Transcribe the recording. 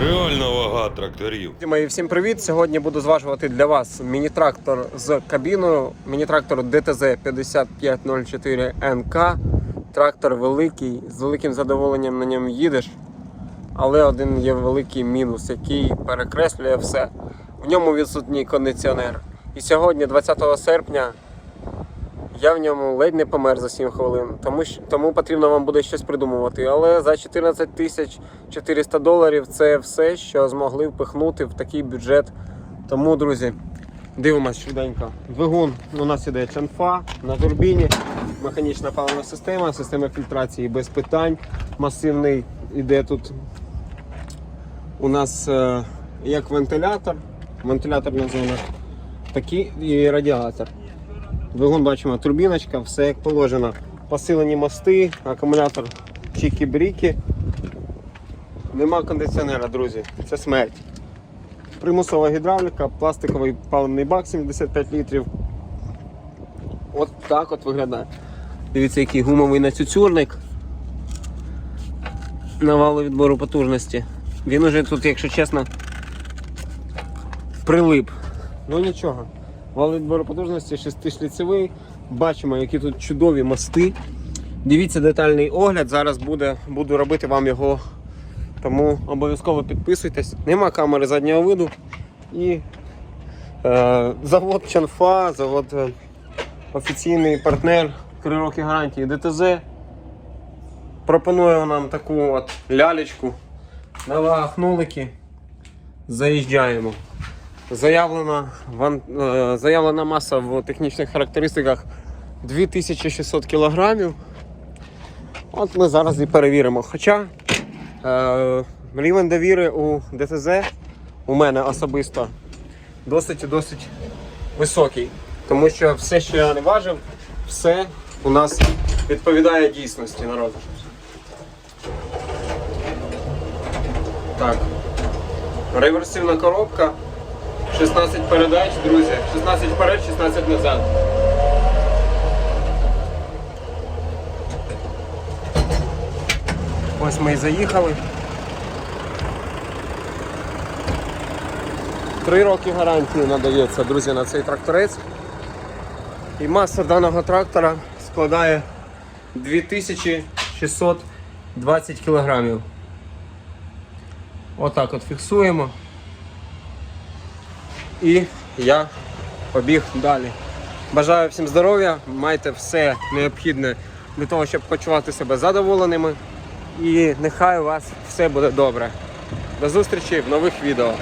Реальна вага тракторів. Мої всім привіт! Сьогодні буду зважувати для вас міні-трактор з кабіною. Міні-трактор DTZ 5504 НК. Трактор великий, з великим задоволенням на ньому їдеш. Але один є великий мінус, який перекреслює все. В ньому відсутній кондиціонер. І сьогодні, 20 серпня, я в ньому ледь не помер за 7 хвилин, тому, тому потрібно вам буде щось придумувати. Але за 14 тисяч 400 доларів це все, що змогли впихнути в такий бюджет. Тому, друзі, дивимось швиденько. Двигун у нас іде чанфа на турбіні, механічна паливна система, система фільтрації без питань. Масивний іде тут у нас е, як вентилятор, вентиляторна зона, такий і радіатор. Двигун бачимо, турбіночка, все як положено. Посилені мости, акумулятор чікі-бріки. Нема кондиціонера, друзі. Це смерть. Примусова гідравліка, пластиковий паливний бак 75 літрів. От так от виглядає. Дивіться, який гумовий нацюцюрник. На валу відбору потужності. Він уже тут, якщо чесно, прилип. Ну нічого. Вал відбору потужності шестишліцевий. Бачимо, які тут чудові мости. Дивіться детальний огляд. Зараз буде, буду робити вам його. Тому обов'язково підписуйтесь. Нема камери заднього виду. І е, завод Чанфа, завод е, офіційний партнер 3 роки гарантії ДТЗ. Пропонує нам таку от лялечку. На вагах нулики. Заїжджаємо. Заявлена, ван, е, заявлена маса в технічних характеристиках 2600 кг. От ми зараз і перевіримо. Хоча е, рівень довіри у ДТЗ у мене особисто досить і досить високий. Тому що все, що я не важив, все у нас відповідає дійсності народу. Так. Реверсивна коробка. 16 передач, друзі. 16 вперед, 16 назад. Ось ми і заїхали. Три роки гарантії надається, друзі, на цей тракторець. І маса даного трактора складає 2620 кілограмів. Отак от фіксуємо. І я побіг далі. Бажаю всім здоров'я, майте все необхідне для того, щоб почувати себе задоволеними. І нехай у вас все буде добре. До зустрічі в нових відео.